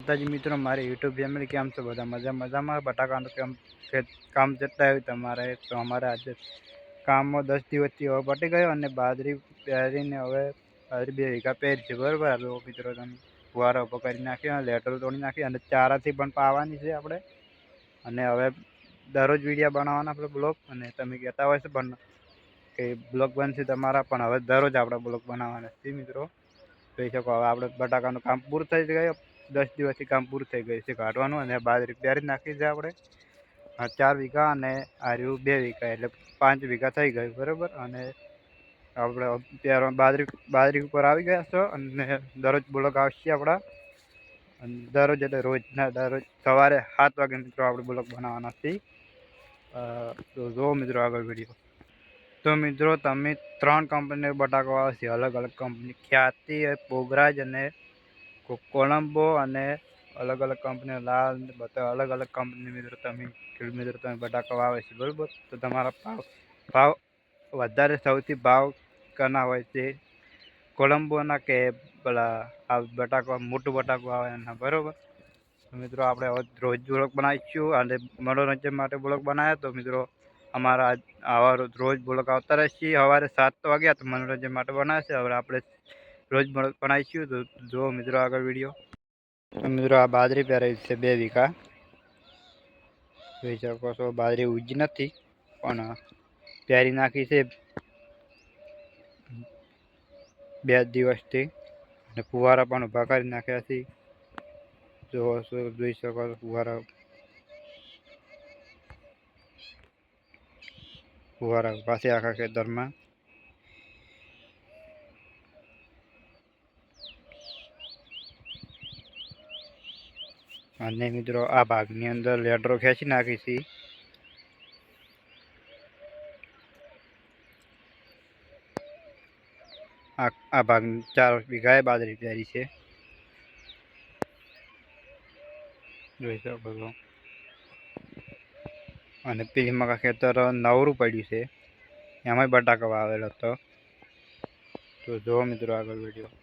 માતાજી મિત્રો, મારી યુટ્યુબ ફેમિલી કેમ છો? બધા મજા, મજામાં? બટાકાનું કેમ કામ જતા આવ્યું તમારે? તો અમારે આજે કામમાં દસ દિવસથી હવે પટી ગયો અને બાજરી પહેરીને હવે બાજરી બે વીઘા પહેરી છે બરાબર હાલો મિત્રો, તમે ફુવારો ઊભો કરી નાખ્યો, લેટરો તોડી નાખી અને ચારાથી પણ પાવાની છે આપણે. અને હવે દરરોજ વીડિયો બનાવવાના આપણે બ્લોગ, અને તમે કહેતા હોય છે પણ કે બ્લોગ બનશે તમારા, પણ હવે દરરોજ આપણે બ્લોગ બનાવવાના છે, મિત્રો. જોઈ શકો, હવે આપણે બટાકાનું કામ પૂરું થઈ ગયું. દસ દિવસથી કામ પૂરું થઈ ગયું છે કાઢવાનું અને બાજરી જ નાખી છે આપણે. ચાર વીઘા અને આર્યું બે વીઘા એટલે પાંચ વીઘા થઈ ગયું, બરાબર? અને આપણે ત્યારે બાજરી બાજરી ઉપર આવી ગયા છો અને દરરોજ બ્લોગ આવશે આપણા. અને દરરોજ એટલે રોજના દરરોજ સવારે સાત વાગે મિત્રો આપણે બુલોક બનાવવાના છીએ. તો જુઓ મિત્રો આગળ વીડિયો તો મિત્રો તમે ત્રણ કંપનીનો બટાકો આવશે અલગ અલગ કંપની ખ્યાતિ, પોગરાજ અને કોલંબો અને અલગ અલગ કંપની લાલ, બધા અલગ અલગ કંપની મિત્રો તમે, ખેડૂત મિત્રો તમે બટાકા વાવે છે, બરાબર? તો તમારા ભાવ ભાવ વધારે સૌથી ભાવ કના હોય છે? કોલંબોના કે પેલા આ બટાકો, મોટું બટાકો આવે એના, બરાબર? મિત્રો આપણે હવે રોજ બ્લોગ બનાવીશું અને મનોરંજન માટે બ્લોગ બનાવ્યા, તો મિત્રો અમારા આવા રોજ બ્લોગ આવતા રહેશે. સવારે સાત વાગ્યા તો મનોરંજન માટે બનાવશે. હવે આપણે રોજ બનાવીશું. તો જુઓ મિત્રો આગળ વીડિયો. મિત્રો આ બાજરી પહેરાવી છે બે વીઘા. જોઈ શકો છો, બાજરી ઉજી નથી, પણ પહેરી નાખી છે બે દિવસથી. અને ફુવારા પણ ઊભા કરી નાખ્યા છે. જોવો છો, જોઈ શકો છો ફુવારા. ફુવારા પાસે આખા ખેતરમાં. અને મિત્રો આ ભાગની અંદર લેડરો ખેંચી નાખી છે. આ આ ભાગ ચાર વીઘાએ બાજરી પહેરી છે. જોઈ શકો છો. અને પેલી મકા ખેતર નવરું પડ્યું છે. એમાંય બટાકા વાવેલો હતો. તો જુઓ મિત્રો આગળ વીડિયો.